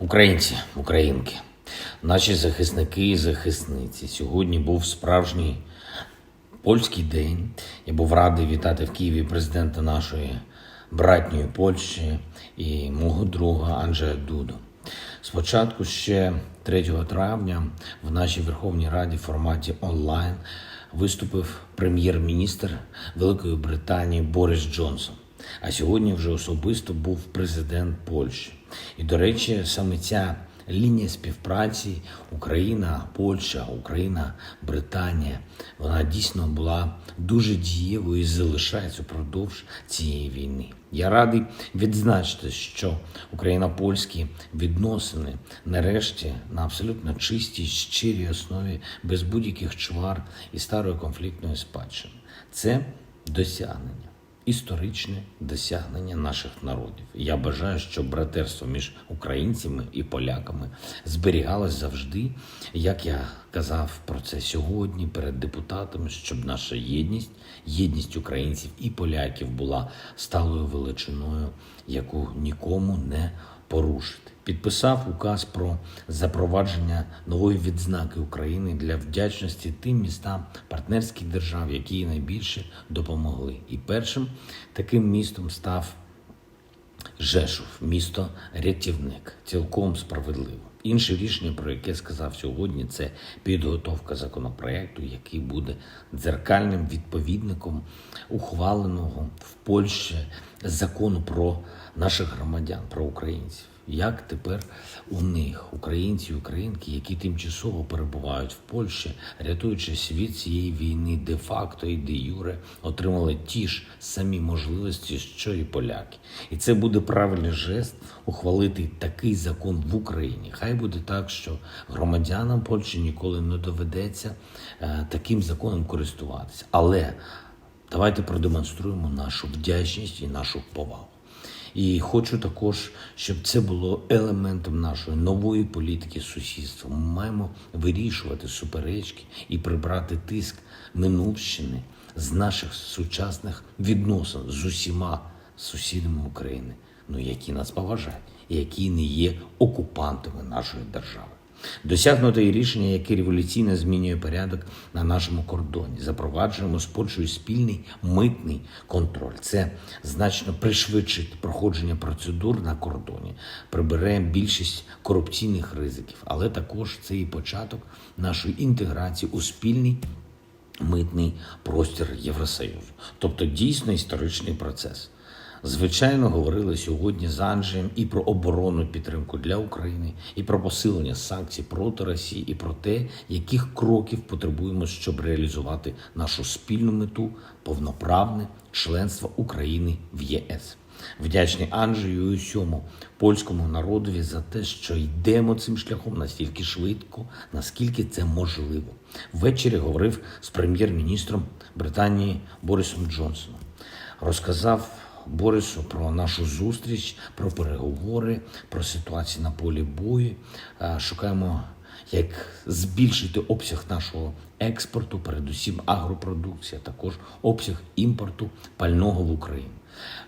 Українці, українки, наші захисники і захисниці. Сьогодні був справжній польський день. Я був радий вітати в Києві президента нашої братньої Польщі і мого друга Анджея Дуду. Спочатку ще 3 травня в нашій Верховній Раді в форматі онлайн виступив прем'єр-міністр Великої Британії Борис Джонсон. А сьогодні вже особисто був президент Польщі. І, до речі, саме ця лінія співпраці Україна, Польща, Україна, Британія, вона дійсно була дуже дієвою і залишається впродовж цієї війни. Я радий відзначити, що Україно-польські відносини нарешті на абсолютно чистій, щирій основі, без будь-яких чвар і старої конфліктної спадщини. Це досягнення історичне досягнення наших народів. Я бажаю, щоб братерство між українцями і поляками зберігалось завжди. Як я казав про це сьогодні перед депутатами, щоб наша єдність, єдність українців і поляків була сталою величиною, яку нікому не порушити. Підписав указ про запровадження нової відзнаки України для вдячності тим містам партнерських держав, які найбільше допомогли. І першим таким містом став Жешув, місто рятівник, цілком справедливо. Інше рішення, про яке сказав сьогодні, це підготовка законопроекту, який буде дзеркальним відповідником ухваленого в Польщі закону про наших громадян, про українців. Як тепер у них, українці і українки, які тимчасово перебувають в Польщі, рятуючи світ цієї війни, де-факто і де-юре, отримали ті ж самі можливості, що і поляки, і це буде правильний жест ухвалити такий закон в Україні. Хай буде так, що громадянам Польщі ніколи не доведеться е, таким законом користуватися. Але давайте продемонструємо нашу вдячність і нашу повагу. І хочу також, щоб це було елементом нашої нової політики сусідства. Ми маємо вирішувати суперечки і прибрати тиск минувщини з наших сучасних відносин з усіма сусідами України, ну які нас поважають, які не є окупантами нашої держави. Досягнуто і рішення, яке революційно змінює порядок на нашому кордоні. Запроваджуємо з спільний митний контроль. Це значно пришвидшить проходження процедур на кордоні, прибере більшість корупційних ризиків, але також це і початок нашої інтеграції у спільний митний простір Євросоюзу, тобто дійсно історичний процес. Звичайно, говорили сьогодні з Анджеєм і про оборонну підтримку для України, і про посилення санкцій проти Росії, і про те, яких кроків потребуємо, щоб реалізувати нашу спільну мету повноправне членство України в ЄС. Вдячний Анджею і усьому польському народові за те, що йдемо цим шляхом настільки швидко, наскільки це можливо. Ввечері говорив з прем'єр-міністром Британії Борисом Джонсоном. Розказав Борису про нашу зустріч, про переговори, про ситуацію на полі бою. Е, Шукаємо, як збільшити обсяг нашого експорту, передусім агропродукція, також обсяг імпорту пального в Україну.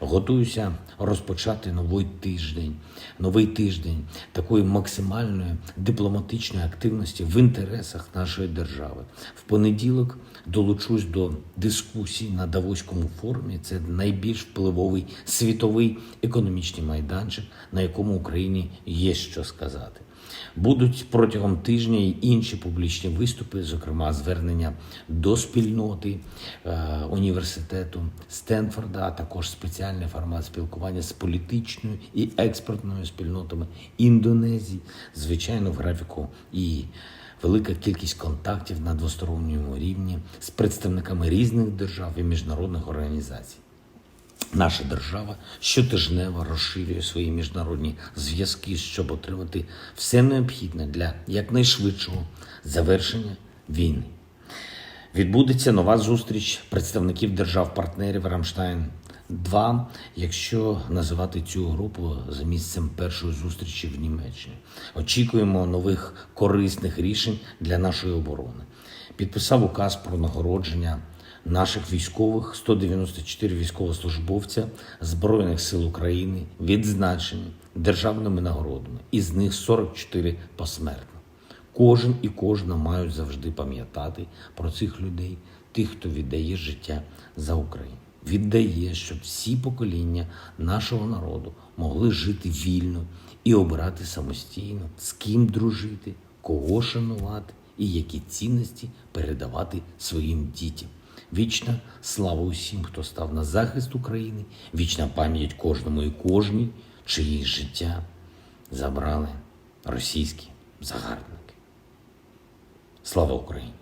Готуюся розпочати новий тиждень, новий тиждень такої максимальної дипломатичної активності в інтересах нашої держави. В понеділок долучусь до дискусій на Давоському форумі. Це найбільш впливовий світовий економічний майданчик, на якому Україні є що сказати. Будуть протягом тижня й інші публічні виступи, зокрема звернення до спільноти е, університету Стенфорда, а також спеціальний формат спілкування з політичною і експертною спільнотами Індонезії, звичайно, в графіку і велика кількість контактів на двосторонньому рівні з представниками різних держав і міжнародних організацій. Наша держава щотижнево розширює свої міжнародні зв'язки, щоб отримати все необхідне для якнайшвидшого завершення війни. Відбудеться нова зустріч представників держав-партнерів Рамштайн 2 якщо називати цю групу за місцем першої зустрічі в Німеччині. Очікуємо нових корисних рішень для нашої оборони. Підписав указ про нагородження наших військових 194 військовослужбовця Збройних сил України відзначені державними нагородами, із них 44 посмертно. Кожен і кожна мають завжди пам'ятати про цих людей, тих, хто віддає життя за Україну. Віддає, щоб всі покоління нашого народу могли жити вільно і обирати самостійно, з ким дружити, кого шанувати і які цінності передавати своїм дітям. Вічна слава усім, хто став на захист України, вічна пам'ять кожному і кожній, чиї життя забрали російські загарбники. Слава Україні!